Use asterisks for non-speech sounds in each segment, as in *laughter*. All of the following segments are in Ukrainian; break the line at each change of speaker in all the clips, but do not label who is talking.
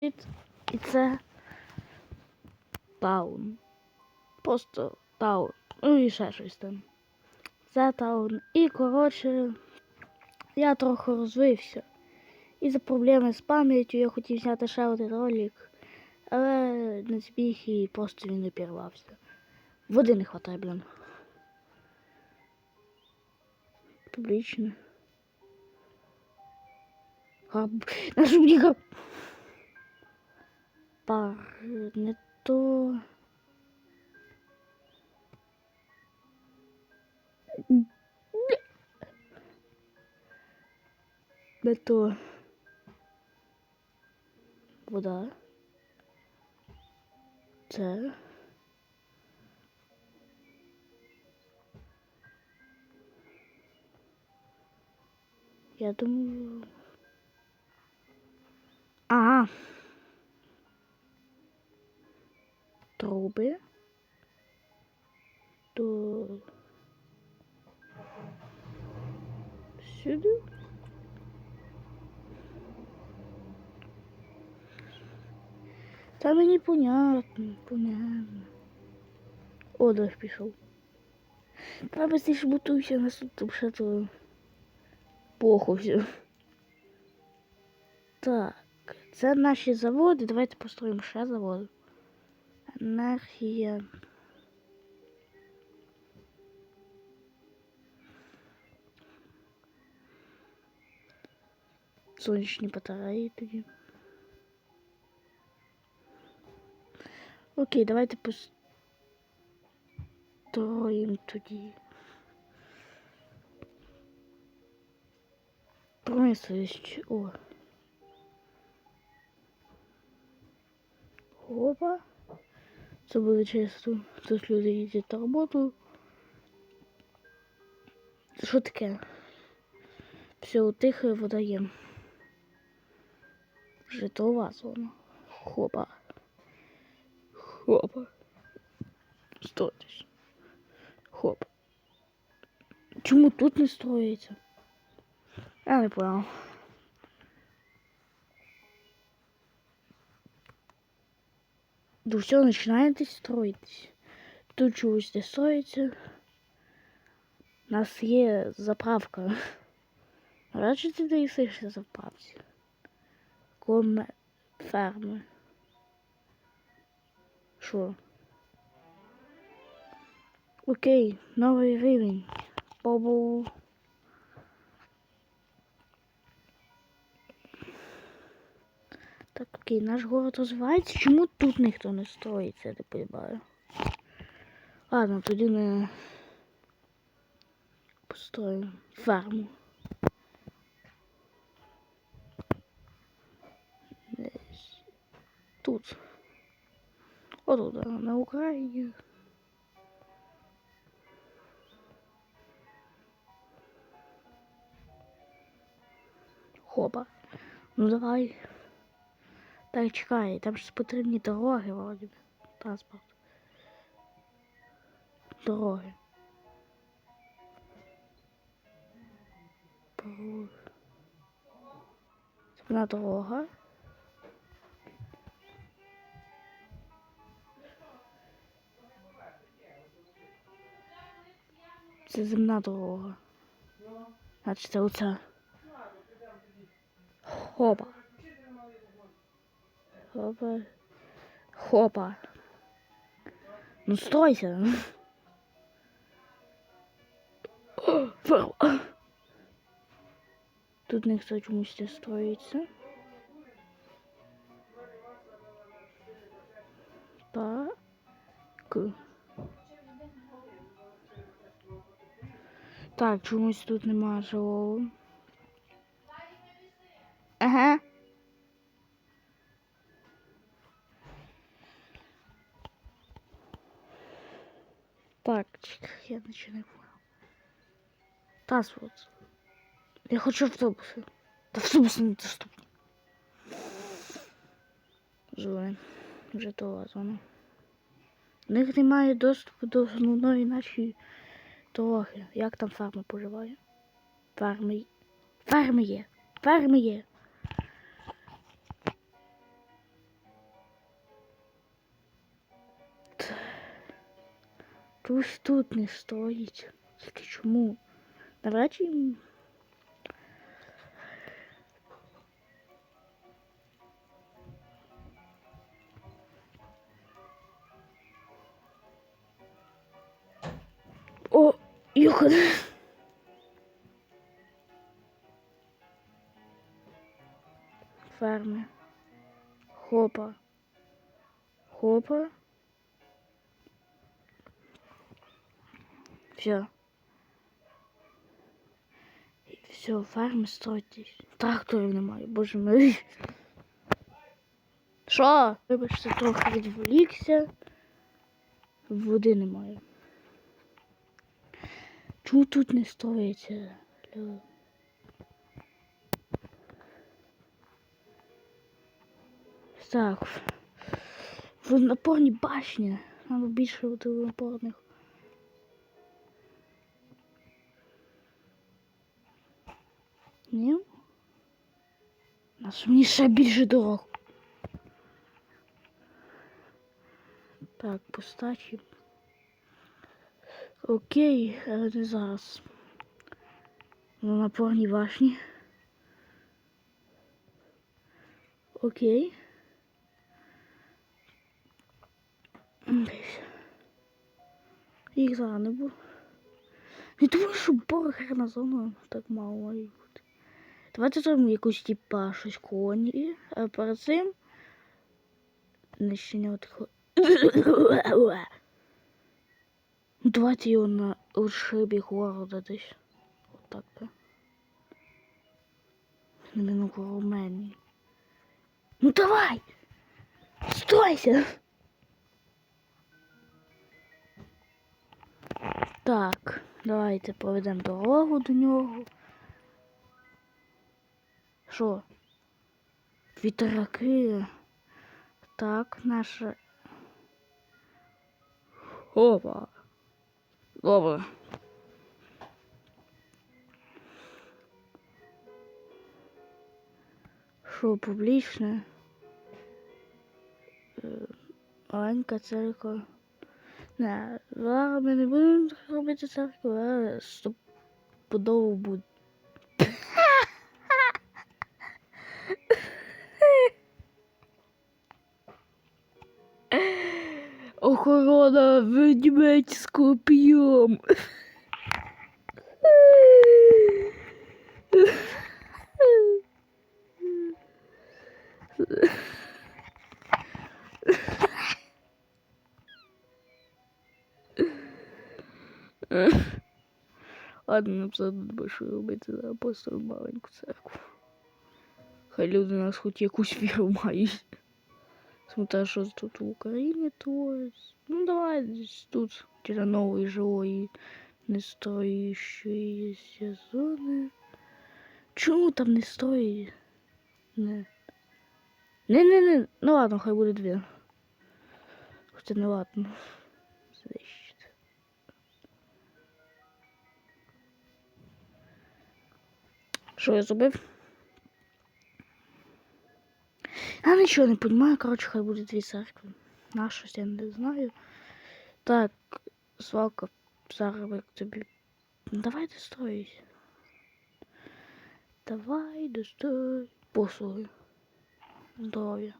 І це таун. Просто таун. Ну і ще щось там. Це таун. І, коротше, я трохи розвився. І за проблеми з пам'яттю я хотів зняти ще один ролик, але не зміг і просто він не пірвався. Води не хватає, блін. Публічно. Габ... Наш мені габ... Пар... Не то... Не то... Вода. Це... Я думаю... А. Труби. То... Сюди. Та мені понятно. О, дощ пішов. Треба здесь бутуйся, нас тут вже то похуй все. Так, це наші заводи. Давайте построїмо ще завод. Енергія. Сонячні батареї тоді. Окей, давайте построїмо тоді. Промисловість. О. Опа. Це буде чисто. Тут люди їздять на роботу. Що таке? Все, тихо, водоєм. Житлова зона. Хопа. Хопа. Стойтесь. Хоп. Чому тут не строїться? Я не понял. Да все начинает строїтись. Тут чогось не строїться. У нас є заправка. *laughs* Радше ти доїсишся заправці. Коме ферми. Що? Окей, новий рівень. Бобу. Так, окей, наш город розвивається. Чому тут ніхто не строїться, я не понимаю. Ладно, тоді не построїмо ферму. Десь тут. Отут, на Україні. Хопа. Ну давай. Так, чекай, там ж потрібні дороги, вроді. Транспорт. Дороги. Земна дорога. Це земна дорога. Значить, це оця. Хопа. Хопа. Хопа. Ну стройся. Ферма. Тут ніхто чомусь не строїться. Так. Так, чомусь тут немає живого. Ага. Так, я нічого не понял. Паспорт. Я хочу автобуси. Та автобуси не доступні. Зони. Житлова зона. У них немає доступу до основної нашої дороги. Як там фарма поживає? Фарми. Фарми є. Фарми є. Чогось тут не стоїть. Тільки чому? Їм- О, Юхан. Ферми. Хопа. Хопа. Все. Все, ферми стройтесь. Тракторів немає, боже мій. Що? Вибачте, трохи відволікся. Води немає. Чому тут не строїться? Так. Водонапорні башні. Треба більше водонапорних. Ні? Нас мені ще більше дорог. Так, постачі. Окей, але не зараз. На напорній башні. Окей. Їх зараз не. Не думаю, що боргерна зона так мало. Давайте зробимо якусь типа щось колонії, а перед цим нищення отих. Ну, Давайте його на ушибі города десь. Отак. На минутку Руменії. Ну давай! Стойся! Так, давайте проведемо дорогу до нього. Що? Вітераки. Так, наша. Опа. Добре. Що публічне? Е, Маленька церква. Не, зараз ми не будемо робити церкву, але стопудово буде. Охорона ведмедь з коп'єм. Ладно, нам все одно більше робити за просто маленьку церкву. Хай люди нас хоч якусь віру *laughs* мають. Смотря, що тут в Україні твориться. Ну давай десь тут для нової живої не стоїщої зони. Чому там не стоїть? Не. Не, не, не. Ну ладно, хай буде дві. Хоча не ладно. Знищити. Що я зробив? Я нічого не понимаю, коротше, хай буде дві церкви. На щось я не знаю. Так, свалка заробок. Ну, Давай достроїсь. Давай дострой. Послуги. Здоров'я.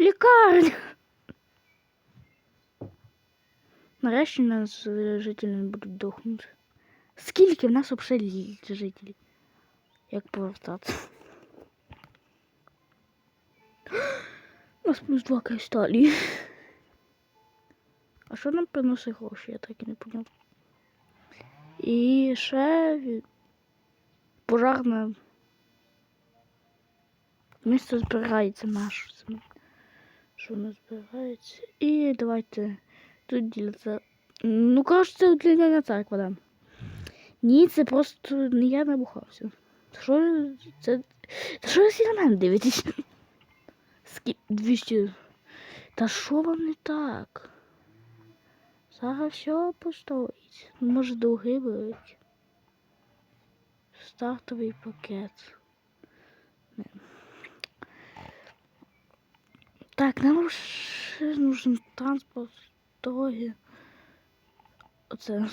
Лікарня. Нарешті нас е, жителі не будуть дохнути. Скільки в нас взагалі жителів? Як повертатися? Нас плюс два кристалі. А що нам приносить гроші, я так і не поняв. І ще пожарне місце збирається наше. саме. Що воно збирається? І давайте тут ділиться. Ну, коротше, це удлінення церква, да. Ні, це просто не я набухався. Що це? Та що ви всі на мене дивитесь? Скі... 200. Та що вам не так? Зараз все постоїть. Може, довги беруть. Стартовий пакет. Так, нам ще нужен транспорт, дороги. Оце.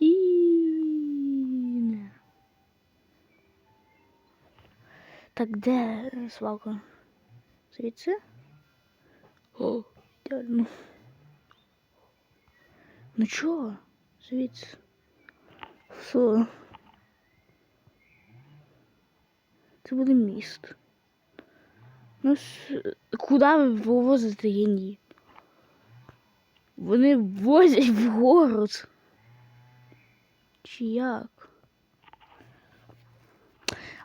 І. Так, де свалка? Звідси? О, ідеально. Ну чого? Звідси. Все. Це буде міст. Ну, куди ви вивозите гені? Вони возять в город. Чи як?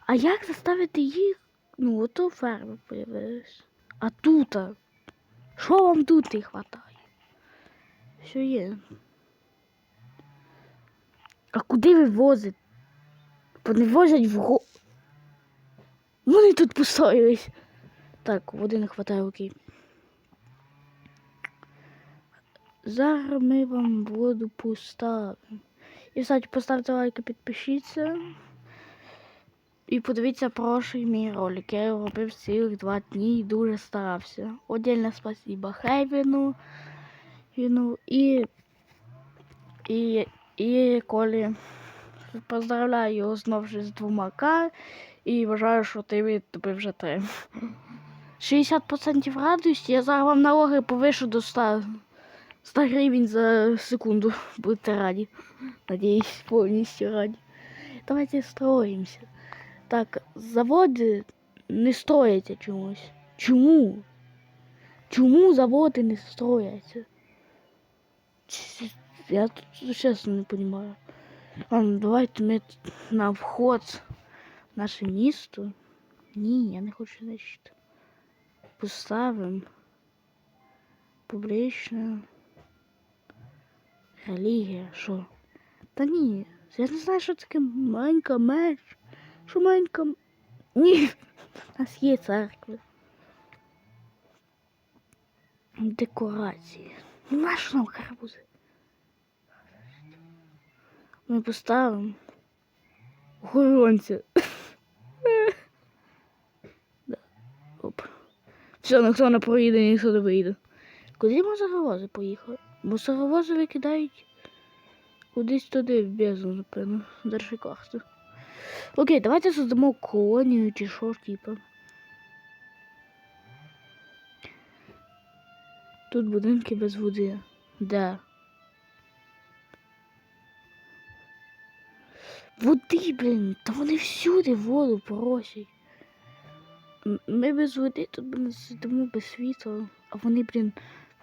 А як заставити їх? Ну, ото ферми появились. А тут? Що вам тут не хватає? Що є? А куди ви возите? Вони возять в го. Вони тут постоялись. Так, води не хватає, окей. Зараз ми вам воду поставимо. І, кстати, поставте лайк і підпишіться. І подивіться прошлий мій ролик. Я його робив цілих два дні і дуже старався. Отдельне спасибо Хейвену Віну і, і, і Колі. Поздравляю його знов же з двома К і вважаю, що ти тобі вже три. 60% радості, я зараз вам налоги повишу до 100, 100 гривень за секунду. Будете раді. Надіюсь, повністю раді. Давайте строїмося. Так, заводи не строяться чомусь. Чому? Чому заводи не строяться? Я тут чесно не розумію. Ладно, давайте ми на вход в наше місто. Ні, я не хочу значить. Поставимо публічно. Релігія, що? Та ні, я не знаю, що таке маленька меч. Що маленька. Ні, у нас є церкви. Декорації. Ну, нащо нам гарбузи? Ми поставимо охоронця. *laughs* Оп. Все, ніхто не проїде, ніхто не вийде. Куди мусоровози поїхали? Мусоровози викидають кудись туди, в бездну, напевно. Держи карту. Окей, давайте создамо колонію чи що, типу. Тут будинки без води. Де? Води, блін, та вони всюди воду просять. Ми без води тут, блін, сидимо без світла, а вони, блін,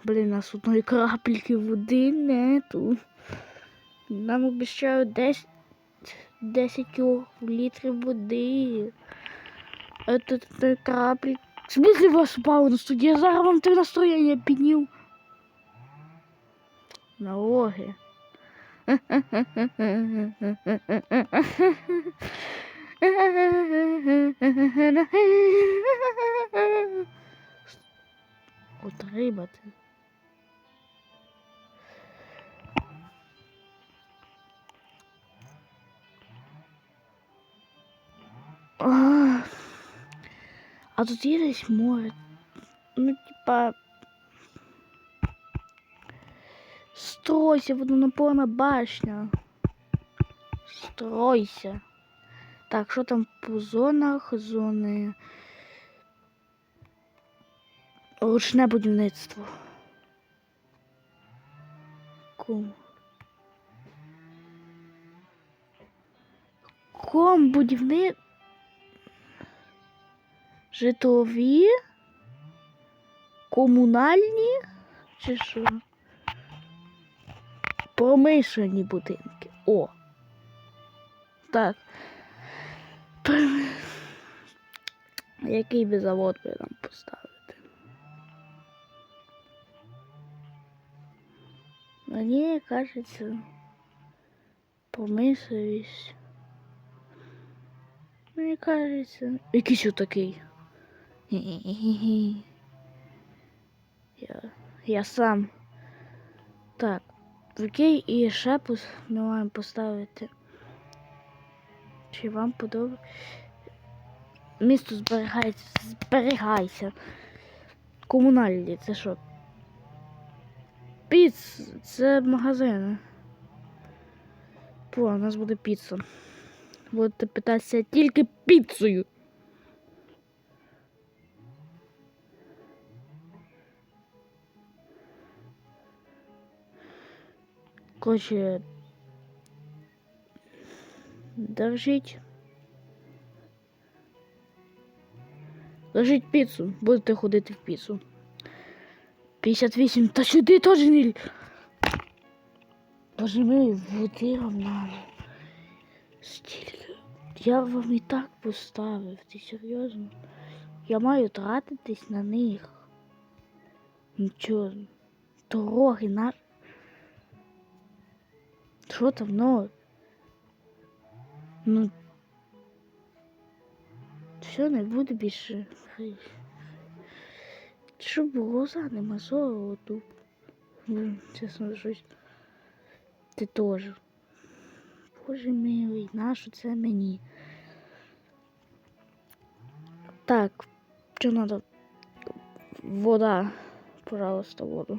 блін, нас одної крапельки води нету. Нам обіцяють 10, 10 літрів води. А тут три краплі. В смысле вас упало на студії? Я зараз вам те настроєння піднів. Налоги. Отримати. А, тут десь море. Ну, типа. Стройся, водонапорна башня. Стройся. Так, що там по зонах? Зони. Ручне будівництво. Ком. Ком будівни... Житлові? Комунальні? Чи що? Промишлені будинки. О. Так. Який би завод би нам поставити? Мені кажеться, промисловість. Мені кажеться. Якийсь отакий. Я, я сам. Так. Окей, і ще ми маємо поставити. Чи вам подобається? Місто зберігається. Зберігайся. Комунальні, це що? Піц, це магазин. По, у нас буде піца. Будете питатися тільки піцею. Короче, держіть. Держіть піцу, будете ходити в піцу. 58, та сюди теж не. Боже мій, води вам надо. Стільки. Я вам і так поставив, ти серйозно? Я маю тратитись на них. Нічого. Дороги на. Що там, ну? Ну. Все, не буде більше. Хай. Щоб глаза не мазало тут. Блин, чесно, щось. Ти теж. Боже милий, нащо це мені? Так, що надо? Вода. Пожалуйста, воду.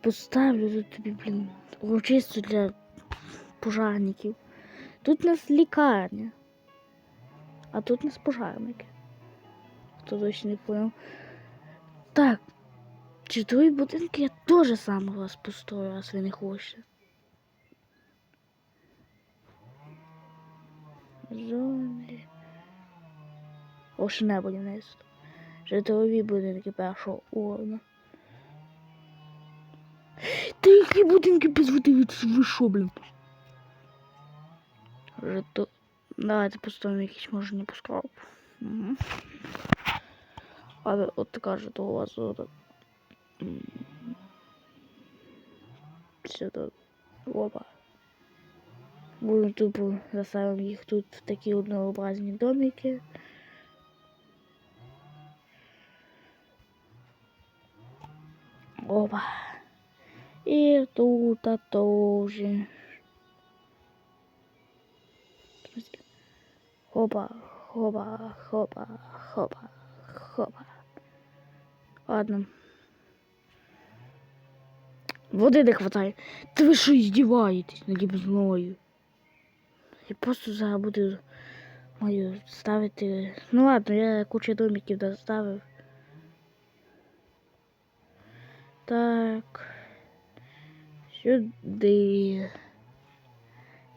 Поставлю тут тобі, блін, урочисто для пожарників. Тут у нас лікарня. А тут у нас пожарники. Хто точно не понял. Так. Житлові будинки я теж сам вас построю, раз ви не хочете. Зони. Ошне будівництво. Житлові будинки першого уровня. Та які будинки без води ви що, блін? Жито... Давайте поставимо якісь може не пускав. Угу. Але от така житлова зона. М. Сюди. Опа. Будемо тупо заставимо їх тут в такі однообразні домики. Опа. І тут тоже. Хопа, хопа, хопа, хопа, хопа. Ладно. Води не хватає. Та ви що здіваєтесь наді мною? Я просто зараз мою ставити. Ну ладно, я кучу домиків доставив. Так. Сюди.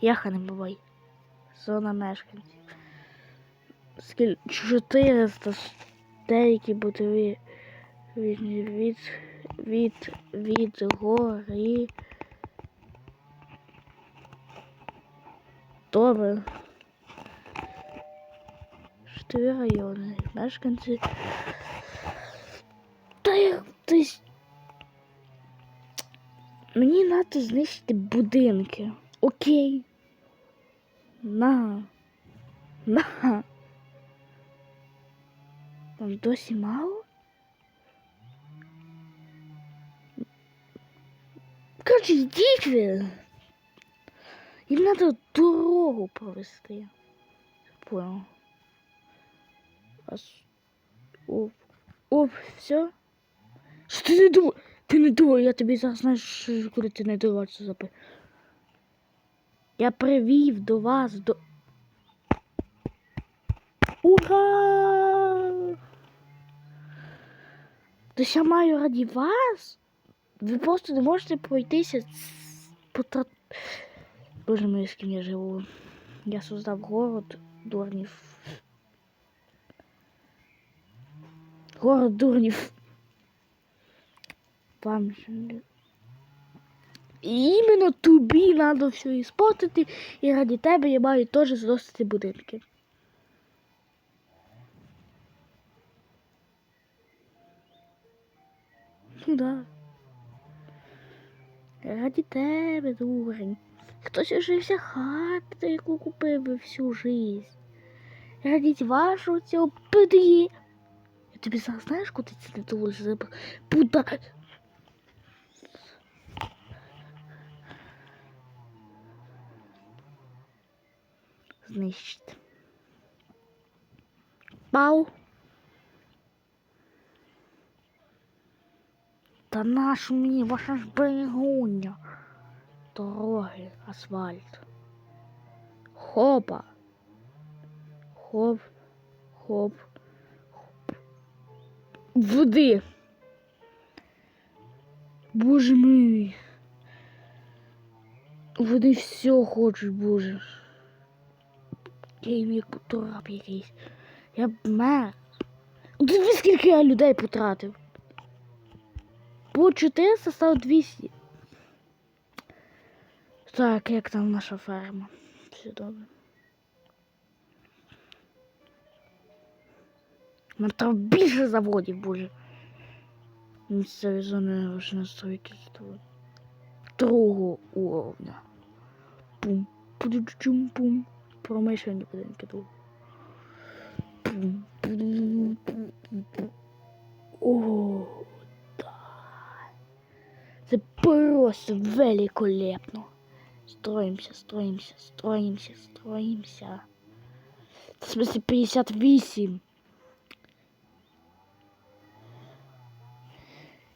Яха не бувай. Зона мешканців. Скільки 400 деякі бутові від, від, від, від гори. Добре. Чотири райони. Мешканці. Та як десь. Мені треба знищити будинки. Окей. На. На. Вам досі мало? Короче, йдіть ви. Їм треба дорогу провести. Понял. Оп. Оп, все. Ти не думав? Ти не думав, я тобі зараз знаєш, куди ти не дивишся запи. Я привів до вас до. Ура! То я маю раді вас? Ви просто не можете пройтися по тра... Боже мій, з ким я живу. Я создав город дурнів. Город дурнів. Вам же І іменно тобі треба все іспортити, і раді тебе я маю теж зносити будинки. Ну да. Раді тебе, дурень. Хтось ожився хати, яку купив всю жизнь. Радіть вашого цього під'є. Я тобі зараз знаєш, куди це не доводиться? Пуда. Знищити. Пау. Та наш мені, ваша ж берегуня. Дороги, асфальт. Хопа. Хоп, хоп, хоп. Води. Боже мій. Вони все хочуть, боже. Їм як потурап якийсь. Я б мер. Диви, скільки я людей потратив. По 400 став 200. Так, як там наша ферма? Все добре. Нам треба більше заводів, боже. Місцеві зони створюють. Другого уровня. Пум. Пум пум. Промишлені будинки тут. Пум. Пум. Пум. Пум. Да. Це просто великолепно. Строимся, строимся, строимся, строимся. В смысле 58.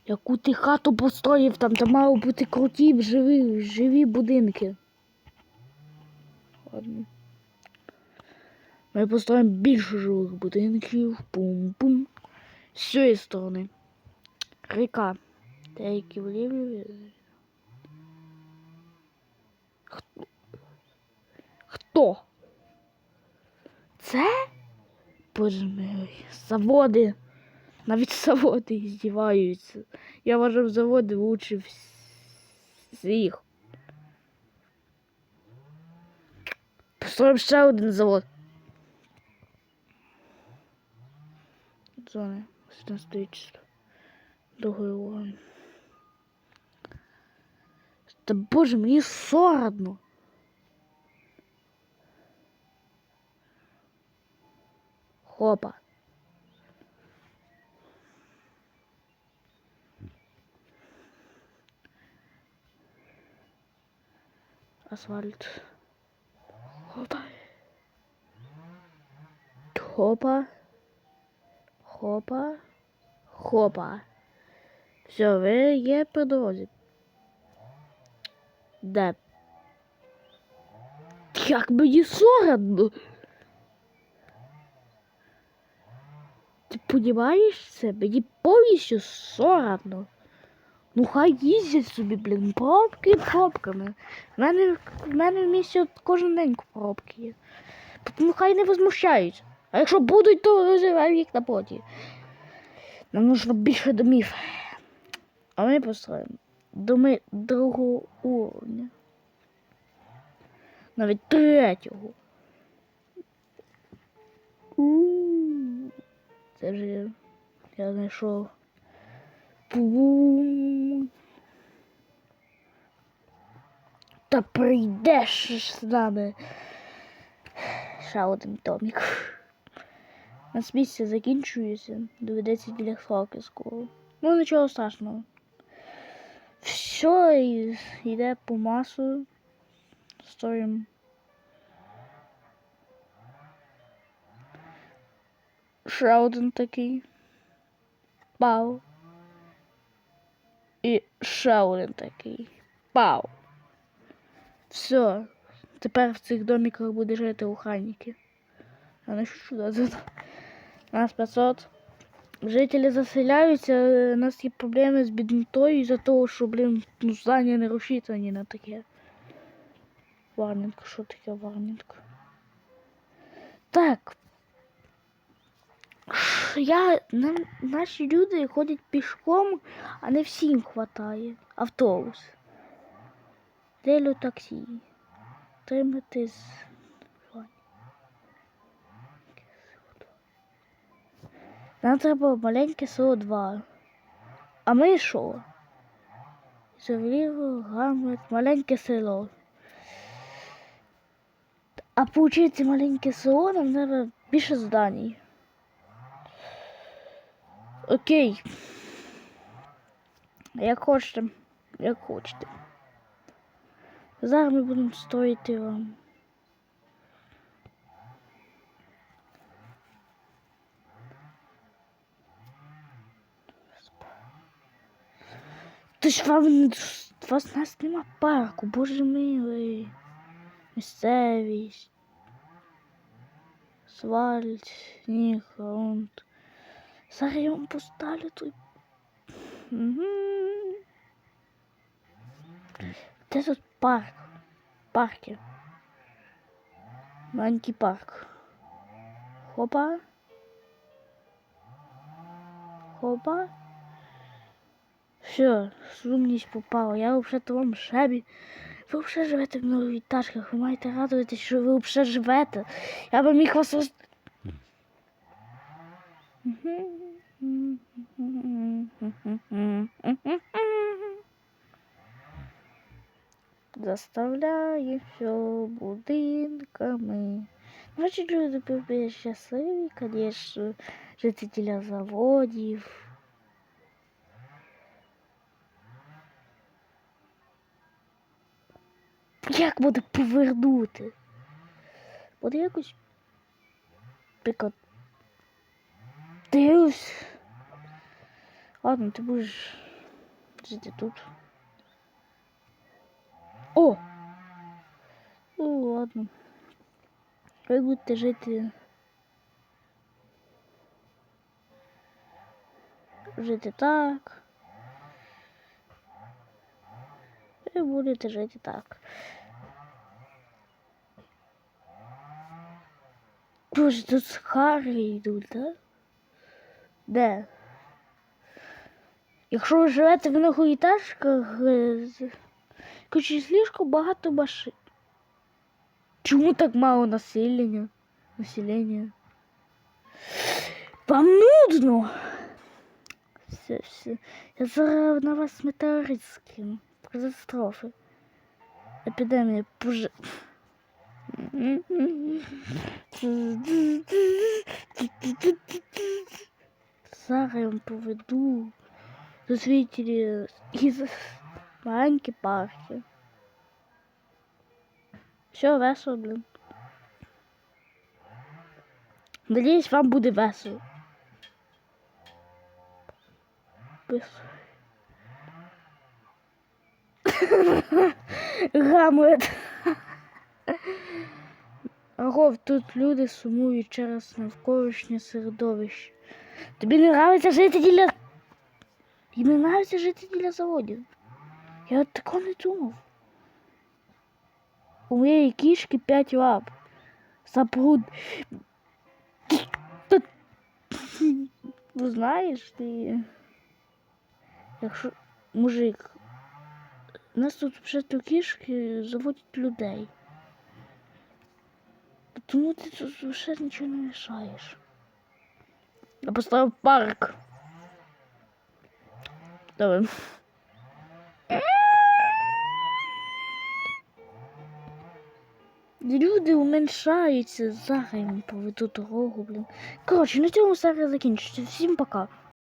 Яку ти хату построїв, там де мало бути круті живі, живі будинки. Ладно. Ми построїмо більше живих будинків. Пум-пум. З цієї сторони. Ріка. Деякі вліві. Хто? Хто? Це? Боже мій, заводи. Навіть заводи здіваються. Я вважав заводи лучше вс- всіх. Построїм ще один завод. Там стоїть чисто. Другий уровень. Та боже, мені соромно. Хопа. Асфальт. Хопа. Хопа. Хопа. Хопа. Все, ви є по дорозі. Де? Як мені соромно. Ти понімаєш це? Мені повністю соромно. Ну хай їздять собі, блін, пробки пробками. В мене, в мене в місті кожен день пробки є. Ну хай не возмущаються. А якщо будуть, то розриваю їх на поті. Нам нужно більше домів. А ми построїмо доми другого уровня. Навіть третього. Це вже я- знайшов. Бум. Та прийдеш з нами. Ще один домик. Нас місце закінчується. Доведеться біля сроки скоро. Ну нічого страшного. Все йде по масу. Стоїм. Ще один такий. Пау. І ще один такий. Пау. Все. Тепер в цих домиках буде жити охранники. Не що тут? Нас 500. Жителі заселяються, е, у нас є проблеми з біднотою із-за того, що, блін, ну, здання не розчитані на таке. Варнинг, що таке варнинг? Так. Я, нам, наші люди ходять пішком, а не всім хватає. Автобус. Делю таксі. Тримати. Нам треба маленьке село 2. А ми що? Завліво, гамлет, маленьке село. А получити маленьке село нам треба більше зданій. Окей. Як хочете, як хочете. Зараз ми будемо строїти вам. Ти ж вам вас нас нема парку, боже милий. Місцевість. Асфальт, сніг, грунт. Зараз я вам поставлю тут. Де тут парк? Парки. Маленький парк. Хопа. Хопа. Все, сумність попала. Я взагалі вам шебі. Ви взагалі живете в многоэтажках. Ви маєте радуватися, що ви взагалі живете. Я би міг вас роз... Заставляє все будинками. Значить, люди були щасливі, звісно, жителі заводів. Як буде повернути? Буде якось прикольно. Дивлюсь. Ладно, ти будеш жити тут. О! Ну, ладно. Ви будете жити. Жити так. Ви будете жити так. Боже, тут з Харі йдуть, да? Де? Якщо ви живете в многоэтажках, е, з- коротше, слишком багато машин. Чому так мало населення? Населення? Вам нудно. Все, все. Я зараз на вас метеорит скину. Катастрофи. Епідемія пожи. Зараз я вам поведу до зрителей із маленькі парки. Все весело, блин. Надіюсь, вам буде весело. *laughs* Гамлет. Агов, тут люди сумують через навколишнє середовище. Тобі не нравиться жити біля... Їм не нравиться жити біля заводів. Я от такого не думав. У моєї кішки п'ять лап. Запруд. Ну знаєш ти. Якщо мужик. У нас тут вже кішки заводять людей. Тому ти тут вже нічого не мішаєш. Я поставив парк. Давай. Люди уменьшаються, зараз їм поведу дорогу, блін. Коротше, на цьому зараз закінчиться. Всім пока.